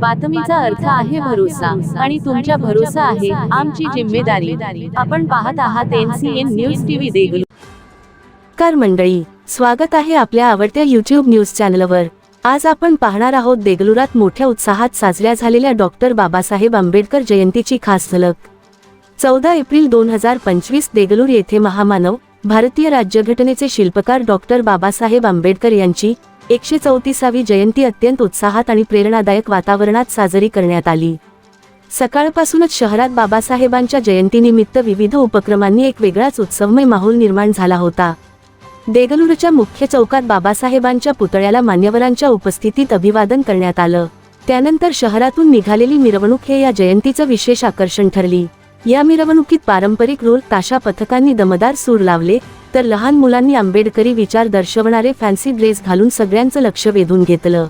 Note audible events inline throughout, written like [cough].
बातमीचा अर्थ आहे भरोसा आणि तुमच्या भरोसा आहे आमची जिम्मेदारी. आपण पाहत आहात एनसीएन न्यूज टीव्ही देगलू नमस्कार मंडळी स्वागत आहे आपल्या आवडत्या युट्यूब न्यूज चॅनलवर. आज आपण पाहणार आहोत देगलुरात मोठ्या उत्साहात साजऱ्या झालेल्या डॉक्टर बाबासाहेब आंबेडकर जयंतीची खास झलक. चौदा एप्रिल दोन हजार पंचवीस देगलूर येथे महामानव भारतीय राज्यघटनेचे शिल्पकार डॉक्टर बाबासाहेब आंबेडकर यांची एकशे चौतीसावी जयंती अत्यंत उत्साहात आणि प्रेरणादायक वातावरणात साजरी करण्यात आली. सकाळपासूनच शहरात बाबासाहेबांच्या जयंतीनिमित्त विविध उपक्रमांनी एक वेगळाच उत्सवमय माहोल निर्माण झाला होता. देगलूरच्या मुख्य चौकात बाबासाहेबांच्या पुतळ्याला मान्यवरांच्या उपस्थितीत अभिवादन करण्यात आलं. त्यानंतर शहरातून निघालेली मिरवणूक हे या जयंतीचं विशेष आकर्षण ठरली. या मिरवणुकीत पारंपरिक रोल ताशा पथकांनी दमदार सूर लावले तर लहान मुलांनी आंबेडकरी विचार दर्शवणारे फॅन्सी ड्रेस घालून सगळ्यांचं लक्ष वेधून घेतलं.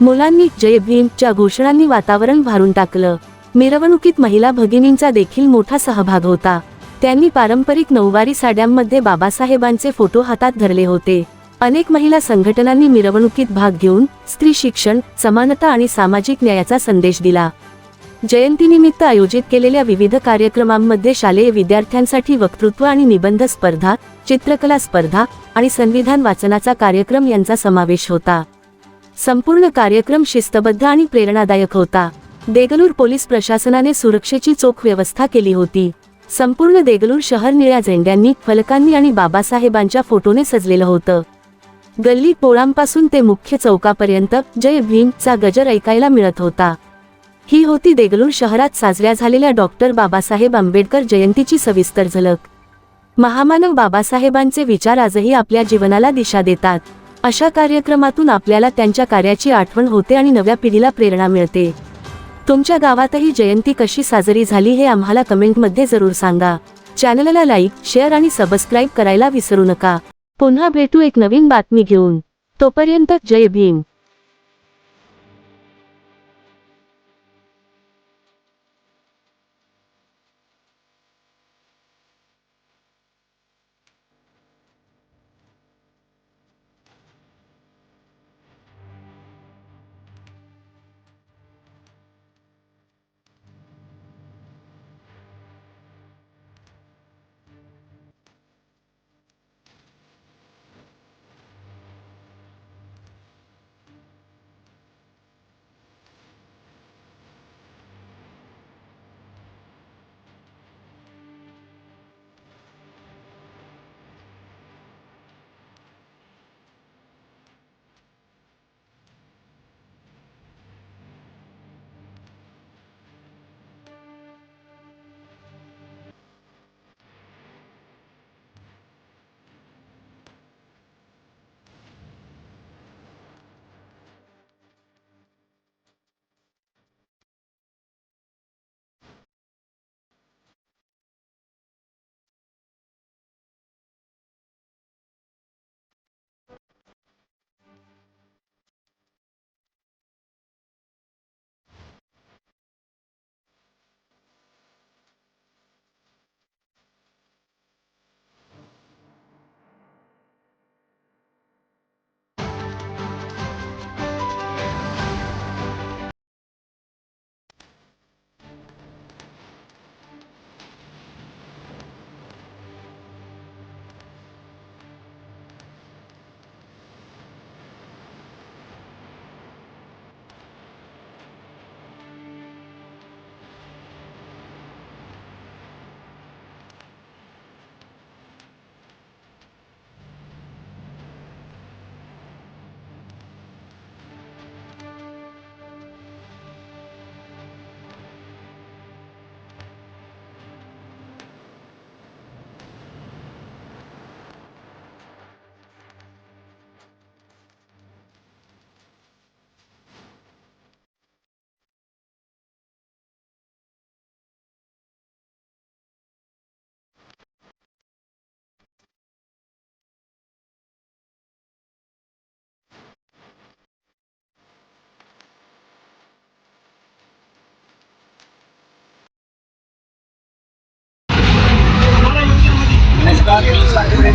मुलांनी जय भीमच्या घोषणांनी वातावरण भारून टाकलं. मिरवणुकीत महिला भगिनींचा देखील मोठा सहभाग होता. त्यांनी पारंपरिक नऊवारी साड्यांमध्ये बाबासाहेबांचे फोटो हातात धरले होते. अनेक महिला संघटनांनी मिरवणुकीत भाग घेऊन स्त्री शिक्षण समानता आणि सामाजिक न्यायाचा संदेश दिला. जयंतीनिमित्त आयोजित केलेल्या विविध कार्यक्रमांमध्ये शालेय विद्यार्थ्यांसाठी वक्तृत्व आणि निबंध स्पर्धा चित्रकला स्पर्धा आणि संविधान वाचनाचा कार्यक्रम यांचा समावेश होता. संपूर्ण कार्यक्रम शिस्तबद्ध आणि प्रेरणादायक होता. देगलूर पोलीस प्रशासनाने सुरक्षेची चोख व्यवस्था केली होती. संपूर्ण देगलूर शहर निळ्या झेंड्यांनी फलकांनी आणि बाबासाहेबांच्या फोटोने सजलेलं होतं. गल्ली पोळांपासून ते मुख्य चौकापर्यंत जय भीमचा गजर ऐकायला मिळत होता. ही होती देगलूर शहरात साजऱ्या झालेल्या डॉक्टर बाबासाहेब आंबेडकर जयंतीची सविस्तर झलक. महामानव बाबासाहेबांचे विचार आजही आपल्या जीवनाला दिशा देतात. अशा कार्यक्रमातून आपल्याला त्यांच्या कार्याची आठवण होते आणि नव्या पिढीला प्रेरणा मिळते. तुमच्या गावातही जयंती कशी साजरी झाली हे आम्हाला कमेंटमध्ये जरूर सांगा. चॅनलला लाईक शेअर आणि सबस्क्राईब करायला विसरू नका. पुन्हा भेटू एक नवीन बातमी घेऊन. तोपर्यंत जय भीम.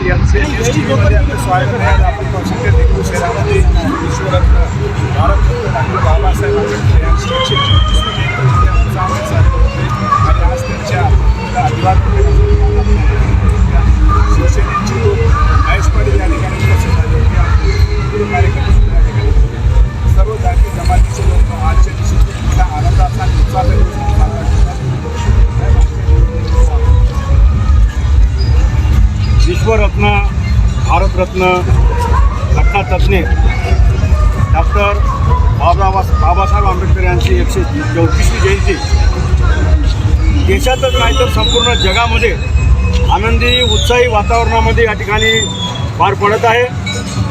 यांचे एस आपले स्वायत्त आहे आपण स्वातंत्र्य दिन शहरामध्ये ईश्वरत्न भारतरत्न डॉक्टर बाबासाहेब आंबेडकर यांची एकशे चौतीसवी होते आणि आज त्यांच्या अभिवादन भारतरत्न घटनातज्ञ डॉक्टर बाबा बाबासाहेब आंबेडकर यांची एकशे चौतीसवी जयंती. देशातच नाही तर संपूर्ण जगामध्ये आनंदी उत्साही वातावरणामध्ये या ठिकाणी पार पडत आहे.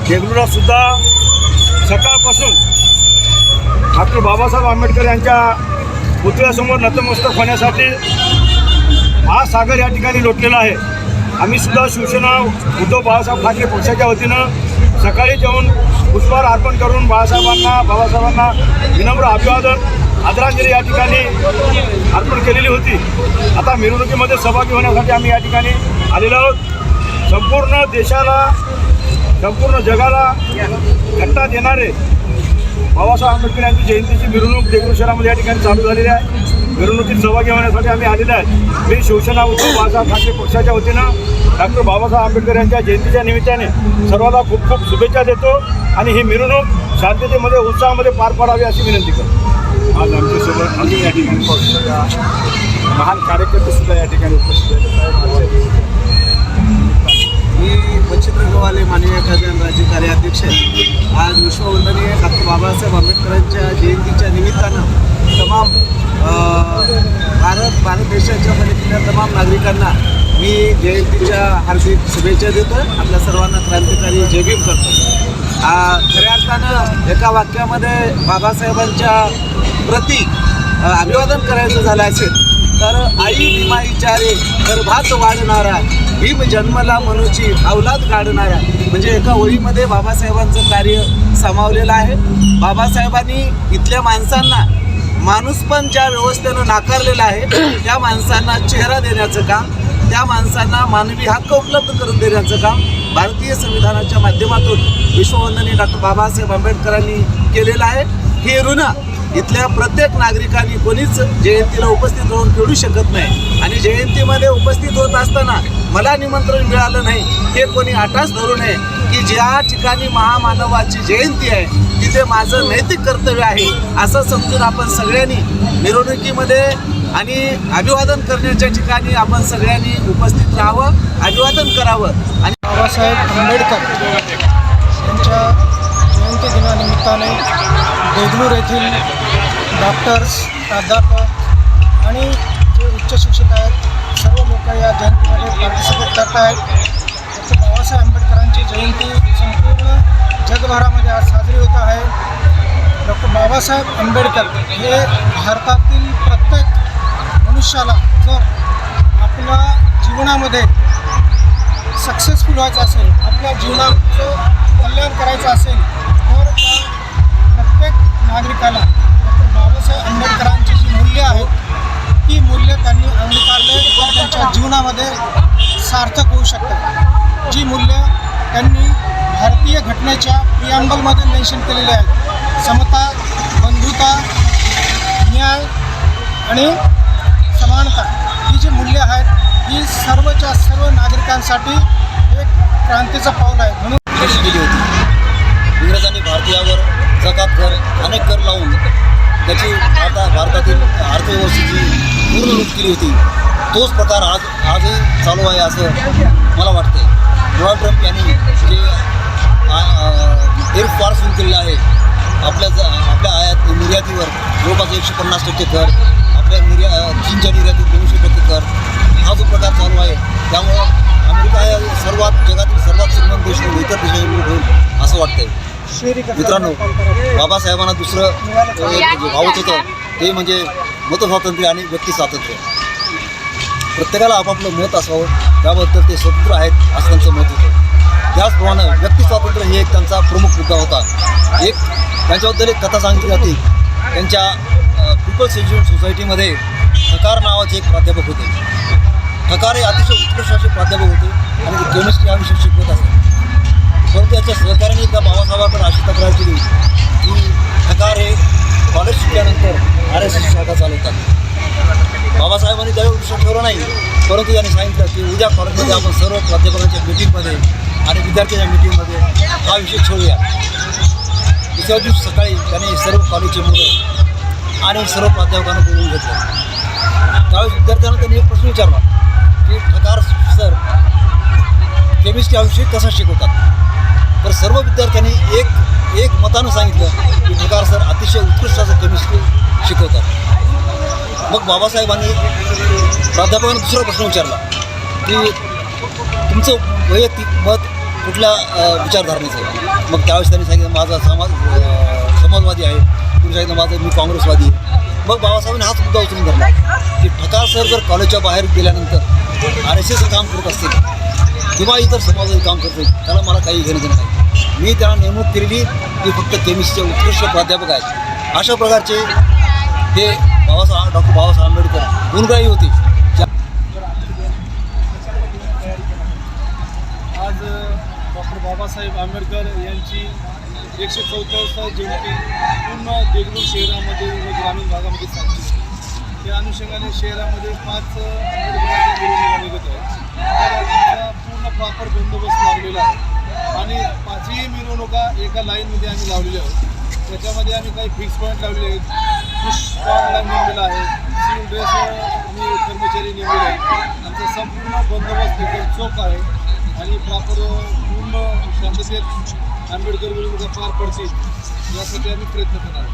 देगलुरात सकाळपासून डॉक्टर बाबासाहेब आंबेडकर यांच्या पुतळ्यासमोर नतमस्तक होण्यासाठी महासागर या ठिकाणी लोटलेला आहे. आम्ही सुद्धा शिवसेना उद्धव बाळासाहेब ठाकरे पक्षाच्या वतीनं सकाळी जाऊन पुष्पहार अर्पण करून बाळासाहेबांना बाबासाहेबांना विनम्र अभिवादन आदरांजली या ठिकाणी अर्पण केलेली होती. आता मिरवणुकीमध्ये सहभागी होण्यासाठी आम्ही या ठिकाणी आलेलो आहोत. संपूर्ण देशाला संपूर्ण जगाला घटना देणारे बाबासाहेब आंबेडकर यांची जयंतीची मिरवणूक देगलूर शहरामध्ये या ठिकाणी चालू झालेली आहे. मिरवणुकीत सहभागी होण्यासाठी आम्ही आलेलो आहे. मी शिवसेना उद्धव बाळासाहेब ठाकरे पक्षाच्या वतीनं डॉक्टर बाबासाहेब आंबेडकर यांच्या जयंतीच्या निमित्ताने सर्वांना खूप खूप शुभेच्छा देतो आणि ही मिरवणूक शांततेमध्ये उत्साहामध्ये पार पाडावी अशी विनंती करतो. आज आमच्यासोबत अजून या ठिकाणी पक्षाच्या महान कार्यकर्ते सुद्धा या ठिकाणी उपस्थित आहेत मी बचित्रगवाले माननीय खासदार राज्य कार्याध्यक्ष आहे. आज विश्ववंदनीय डॉक्टर बाबासाहेब आंबेडकरांच्या जयंतीच्या निमित्तानं तमाम भारत भारत देशाच्या मदतीने तमाम नागरिकांना मी जयंतीच्या हार्दिक शुभेच्छा देतो आपल्या सर्वांना क्रांतिकारी जयभीम करतो खऱ्या अर्थानं एका वाक्यामध्ये बाबासाहेबांच्या प्रती अभिवादन करायचं झालं असेल तर आई भीमा विचारे गर्भात वाढणारा भीम जन्मला मनुची अवलाद काढणारा म्हणजे एका ओळीमध्ये बाबासाहेबांचं कार्य सामावलेलं आहे. बाबासाहेबांनी इथल्या माणसांना माणूस पण ज्या व्यवस्थेनं नाकारलेला आहे [clears throat] त्या माणसांना चेहरा देण्याचं काम त्या माणसांना मानवी हक्क उपलब्ध करून देण्याचं काम भारतीय संविधानाच्या माध्यमातून विश्ववंदनीय डॉक्टर बाबासाहेब आंबेडकरांनी केलेलं आहे. हे ऋण इथल्या प्रत्येक नागरिकांनी कोणीच जयंतीला उपस्थित होऊन फेडू शकत नाही. आणि जयंतीमध्ये उपस्थित होत असताना मला निमंत्रण मिळालं नाही. हे कोणी आठास धरू नये की ज्या ठिकाणी महामानवाची जयंती आहे तिथे माझं नैतिक कर्तव्य आहे असं समजून आपण सगळ्यांनी मिरवणुकीमध्ये आणि अभिवादन करण्याच्या ठिकाणी आपण सगळ्यांनी उपस्थित राहावं अभिवादन करावं. आणि बाबासाहेब आंबेडकर यांच्या जयंती दिनानिमित्ताने देगलूर येथील डॉक्टर्स प्राध्यापक आणि जे उच्च शिक्षक आहेत सर्व लोक या जयंतीमध्ये पार्टिसिपेट करत आहेत डॉक्टर बाबासाहेब आंबेडकरांची जयंती संपूर्ण जगभरामध्ये आज साजरी होत आहे. डॉक्टर बाबासाहेब आंबेडकर हे भारतातील प्रत्येक मनुष्याला जर आपल्या जीवनामध्ये सक्सेसफुल व्हायचं असेल आपल्या जीवनाचं कल्याण करायचं असेल तर नागरिकाला बाबासाहेब आंबेडकरांची जी मूल्य आहेत ती मूल्य त्यांनी अंगीकारले तर त्यांच्या जीवनामध्ये सार्थक होऊ शकतात. जी मूल्य त्यांनी भारतीय घटनेच्या प्रियांबलमध्ये मेन्शन केलेली आहेत. समता बंधुता न्याय आणि समानता ही जी मूल्य आहेत ही सर्वच्या सर्व नागरिकांसाठी एक क्रांतीचं पाऊल आहे. म्हणून दिली होती. इंग्रजांनी भारतीयावर जकात कर अनेक कर लावून त्याची भारता भारतातील अर्थव्यवस्थेची पूर्ण लूट केली होती. तोच प्रकार आज आजही चालू आहे असं मला वाटतं डोनाल्ड ट्रम्प यांनी जे एअर फार सुरू केलेलं आहे आपल्या ज आपल्या आयात निर्यातीवर जवळपास एकशे पन्नास टक्के कर आपल्या निर्या चीनच्या निर्यातीत दोनशे टक्के कर हा जो प्रकार चालू आहे त्यामुळं अमेरिका या सर्वात जगातील सर्वात श्रीमंत देश इतर देशांनी होईल असं वाटतंय. मित्रांनो बाबासाहेबांना दुसरं भावत होतं ते म्हणजे मतस्वातंत्र्य आणि व्यक्ती स्वातंत्र्य प्रत्येकाला आपापलं मत असावं त्याबद्दल ते स्वतंत्र आहेत असं त्यांचं मत होतं. त्याचप्रमाणे व्यक्ती स्वातंत्र्य हे एक त्यांचा प्रमुख मुद्दा होता. एक त्यांच्याबद्दल एक कथा सांगितली जाते. त्यांच्या पीपल्स एज्युकेशन सोसायटीमध्ये ठकार नावाचे एक प्राध्यापक होते. ठकार हे अतिशय उत्कृष्ट असे प्राध्यापक होते आणि ते केमिस्ट्री हा विषय शिकवत असत परंतु त्याच्या सहकार्याने एकदा बाबासाहेबांकडे अशी तक्रार केली की ठकार हे कॉलेज शिकल्यानंतर आर एस एस शाखा चालवतात. बाबासाहेबांनी त्यावेळी विषय ठेवला नाही. परंतु त्यांनी सांगितलं की उद्या कॉलेजमध्ये आपण सर्व प्राध्यापकांच्या मीटिंगमध्ये आणि विद्यार्थ्यांच्या मीटिंगमध्ये हा विषय ठेवूया. दुसऱ्या दिवशी सकाळी त्यांनी सर्व कॉलेजचे मुलं आणि सर्व प्राध्यापकांना बोलवून घेतलं. त्यावेळेस विद्यार्थ्यांना त्यांनी एक प्रश्न विचारला की ठकार सर केमिस्ट्री हा विषय कसा शिकवतात? तर सर्व विद्यार्थ्यांनी एक एक मतानं सांगितलं की प्रकार सर अतिशय उत्कृष्ट असं केमिस्ट्री शिकवतात. मग बाबासाहेबांनी प्राध्यापकांना दुसरा प्रश्न विचारला की तुमचं वैयक्तिक मत कुठल्या विचारधारणेचं आहे? मग त्यावेळेस त्यांनी सांगितलं माझा समाज समाजवादी आहे. तुम्ही सांगितलं माझं मी काँग्रेसवादी आहे. मग बाबासाहेबांनी हाच मुद्दा उचलून धरला की ठकार सर जर कॉलेजच्या बाहेर गेल्यानंतर आर एस एसचं काम करत असतील किंवा इतर समाजाचं काम करतो त्याला मला काही घेणं देणं नाही. मी त्याला नेमणूक केलेली ती फक्त केमिस्ट्रीचे उत्कृष्ट प्राध्यापक आहेत. अशा प्रकारचे हे बाबासाहेब डॉक्टर बाबासाहेब आंबेडकर गुणग्राही होते. आज डॉक्टर बाबासाहेब आंबेडकर यांची एकशे चौथ्यावस्था जयंती पूर्ण देगलूर शहरामध्ये व ग्रामीण भागामध्ये साजरी त्या अनुषंगाने शहरामध्ये पाच आंबेडकरांच्या निघत आहेत. तर प्रॉपर बंदोबस्त लावलेला आहे. आणि पाचही मिरवणुका एका लाईनमध्ये आम्ही लावलेल्या आहोत. त्याच्यामध्ये आम्ही काही फिक्स पॉईंट लावलेले आहेत. पुश नेमलेला आहे. सिव्हिल ड्रेस आम्ही कर्मचारी नेमलेले आहेत. आमचा संपूर्ण बंदोबस्त एकदम चोख आहे. आणि प्रॉपर पूर्ण शांततेत आंबेडकर मिरवणुका पार पडतील यासाठी आम्ही प्रयत्न करणार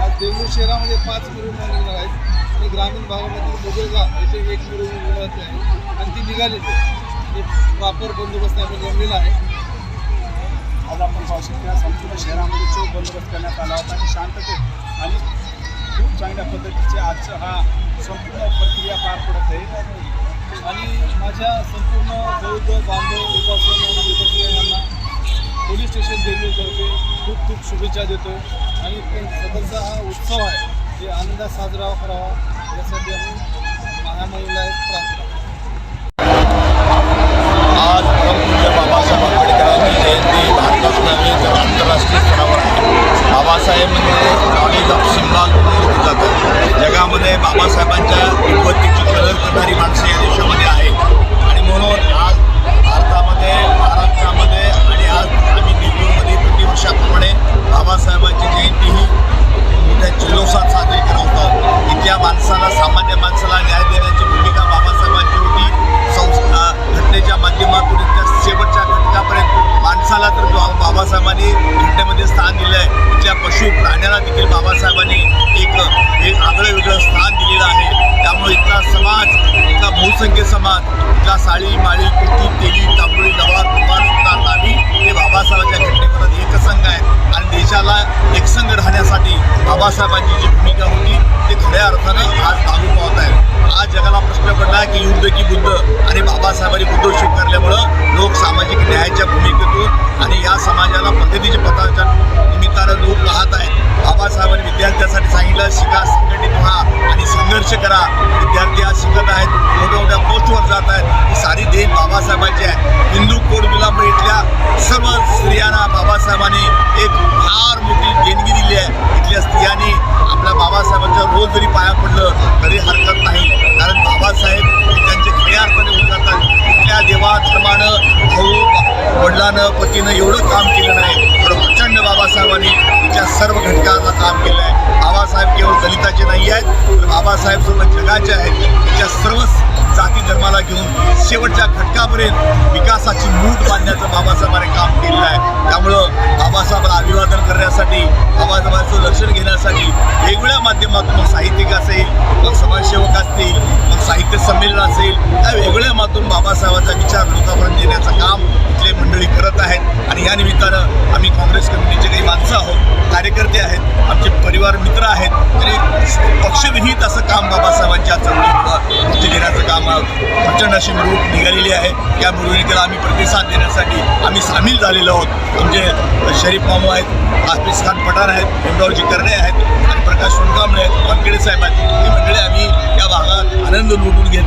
आज देगलूर शहरामध्ये पाच मिरवणुका आहेत. आणि ग्रामीण भागामध्ये मुगलगाव येथे एक मिरवणूक निघाली आहे आणि ती निघालेली आहे आणि प्रॉपर बंदोबस्त आम्ही नेमलेला आहे. आज आपण पाहू शकता संपूर्ण शहरामध्ये चोख बंदोबस्त करण्यात आला होता आणि शांततेत आणि खूप चांगल्या पद्धतीचे आजचं हा संपूर्ण प्रक्रिया पार पडत आहे. आणि माझ्या संपूर्ण बौद्ध बांधव उपासन यांना पोलीस स्टेशन देगलूरतर्फे खूप खूप शुभेच्छा देतो. आणि सदरचा हा उत्सव आहे. जे आनंदात साजरा करावा. यासाठी आम्ही महामहिला प्रार्थना आज परमपूज्य बाबासाहेब आंबेडकरांची जयंती भारतात नव्हे तर आंतरराष्ट्रीय स्तरावर आहे बाबासाहेब म्हणजे कॉलेज ऑफ शिमला म्हणून जातं जगामध्ये बाबासाहेबांच्या उत्पत्तीची कदर करणारी माणसं या देशामध्ये आहे आणि म्हणून आज भारतामध्ये महाराष्ट्रामध्ये आणि आज आम्ही दिल्लीमध्ये प्रतिवर्षाप्रमाणे बाबासाहेबांची जयंती ही मोठ्या जल्लोषात साजरी करवतो इथल्या माणसाला सामान्य माणसाला न्याय देण्याची भूमिका बाबासाहेबांची होती. संस्था घटनेच्या माध्यमातून इथल्या शेवटच्या घटकापर्यंत माणसाला तर जो बाबासाहेबांनी घटनेमध्ये स्थान दिलं आहे इथल्या पशु प्राण्याला देखील बाबासाहेबांनी एक एक आगळं वेगळं स्थान दिलेलं आहे. त्यामुळे इथला समाज इथला बहुसंख्य समाज इथला साळी माळी कृती तेली बाबासाहेबांची जी भूमिका होती ते खऱ्या अर्थानं आज लागू पावत आहे. आज जगाला प्रश्न पडला की युद्ध की बुद्ध? आणि बाबासाहेबांनी बुद्ध स्वीकारल्यामुळं लोक सामाजिक न्यायाच्या भूमिकेतून आणि या समाजाला पद्धतीच्या पथाच्या निमित्तानं लोक पाहत आहेत. बाबासाहेबांनी विद्यार्थ्यांसाठी सांगितलं शिका संघटित व्हा आणि संघर्ष करा. विद्यार्थी आज शिकत आहेत मोठ्या मोठ्या पोस्टवर जात आहेत. ही बाबासाहेबांच्या आहे. हिंदू कोड इथल्या सर्व स्त्रियांना बाबासाहेबांनी एक फार मोठी देणगी दिली आहे. इथल्या स्त्रियांनी आपल्या बाबासाहेबांच्या रोज जरी पाया पडलं तरी हरकत नाही. कारण बाबासाहेब त्यांचे खऱ्या उतरतात. इथल्या देवा धर्मानं भाऊ वडिलानं पतीनं एवढं काम केलं नाही. तर प्रचंड बाबासाहेबांनी तिच्या सर्व घटकांना काम केलं आहे. बाबासाहेब केवळ दलिताचे नाही आहेत तर बाबासाहेब सर्व जगाचे आहेत. तिच्या सर्वच जाती धर्माला घेऊन शेवटच्या घटकापर्यंत विकासाची मूठ बांधण्याचं बाबासाहेबांनी काम केलेलं आहे. त्यामुळं बाबासाहेबांना अभिवादन करण्यासाठी बाबासाहेबांचं दर्शन घेण्यासाठी वेगवेगळ्या माध्यमातून मग साहित्यिक असेल मग समाजसेवक असतील मग साहित्य संमेलन असेल त्या वेगवेगळ्या माध्यमातून बाबासाहेब अशी मिरवणूक निघालेली आहे. या मिरवणुकीला आम्ही प्रतिसाद देण्यासाठी आम्ही सामील झालेलो आहोत. आमचे शरीफ मामू आहेत हाफिज खान पठाण आहेत भीमरावजी करणे आहेत आणि प्रकाश सोनकांबळे आहेत. वानखेडे साहेब आहेत. ही मंडळी आम्ही या भागात आनंद लुटून घेत आहोत.